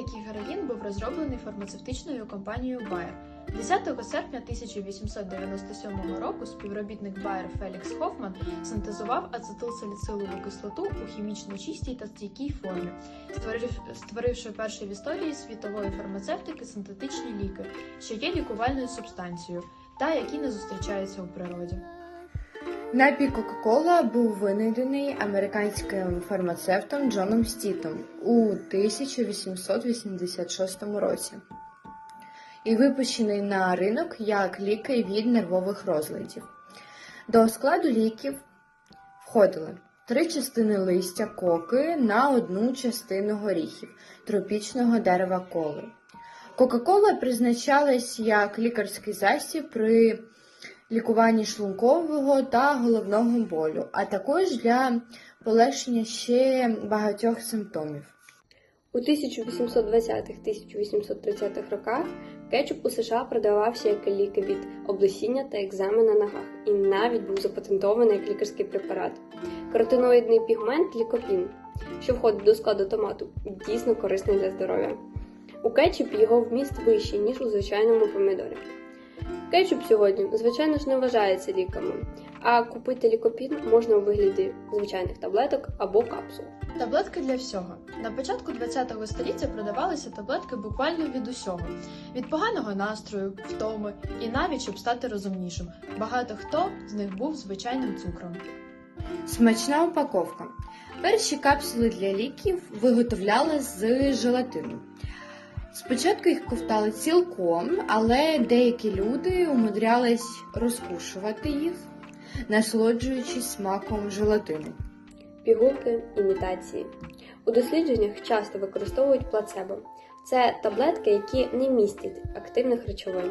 як і героїн, був розроблений фармацевтичною компанією Bayer. 10 серпня 1897 року співробітник Bayer Фелікс Хофман синтезував ацетилсаліцилову кислоту у хімічно чистій та стійкій формі, створивши перший в історії світової фармацевтики синтетичні ліки, що є лікувальною субстанцією та які не зустрічаються у природі. Напій Кока-Кола був винайдений американським фармацевтом Джоном Стітом у 1886 році і випущений на ринок як ліки від нервових розладів. До складу ліків входили три частини листя коки на одну частину горіхів тропічного дерева коли. Кока-кола призначалась як лікарський засіб при лікуванні шлункового та головного болю, а також для полегшення ще багатьох симптомів. У 1820-1830-х роках кетчуп у США продавався як ліки від облесіння та екземи на ногах і навіть був запатентований як лікарський препарат. Каротиноїдний пігмент лікопін, що входить до складу томату, дійсно корисний для здоров'я. У кетчупі його вміст вищий, ніж у звичайному помідорі. Кетчуп сьогодні, звичайно ж, не вважається ліками, а купити лікопін можна у вигляді звичайних таблеток або капсул. Таблетки для всього. На початку ХХ століття продавалися таблетки буквально від усього: від поганого настрою, втоми і навіть щоб стати розумнішим. Багато хто з них був звичайним цукром. Смачна упаковка. Перші капсули для ліків виготовляли з желатину. Спочатку їх ковтали цілком, але деякі люди умудрялись розкушувати їх, насолоджуючись смаком желатину. Пігулки імітації. У дослідженнях часто використовують плацебо. Це таблетки, які не містять активних речовин.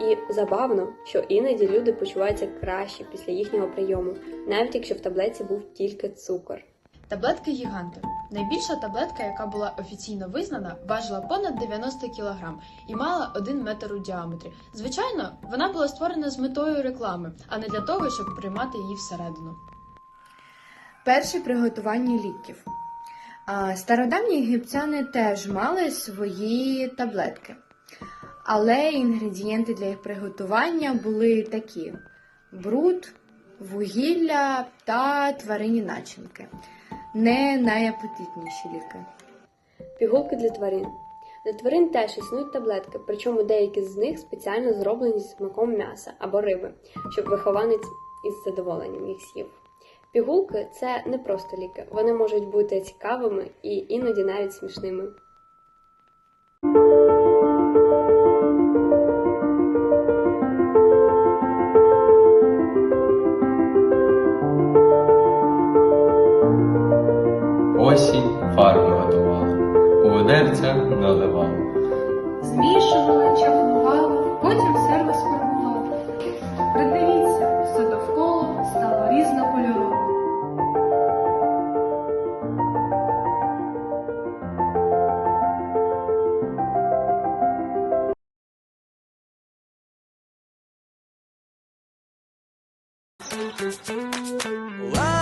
І забавно, що іноді люди почуваються краще після їхнього прийому, навіть якщо в таблетці був тільки цукор. Таблетки гіганти. Найбільша таблетка, яка була офіційно визнана, важила понад 90 кг і мала 1 метр у діаметрі. Звичайно, вона була створена з метою реклами, а не для того, щоб приймати її всередину. Перше приготування ліків. Стародавні єгиптяни теж мали свої таблетки, але інгредієнти для їх приготування були такі: бруд, вугілля та тварині начинки. Не найапетитніші ліки. Пігулки для тварин. Для тварин теж існують таблетки, причому деякі з них спеціально зроблені зі смаком м'яса або риби, щоб вихованець із задоволенням їх з'їв. Пігулки це не просто ліки, вони можуть бути цікавими і іноді навіть смішними. У ведерця наливала. Змішували, чаклували, потім сервіс формували. Придивіться, все довкола стало різнокольоровим. Wow.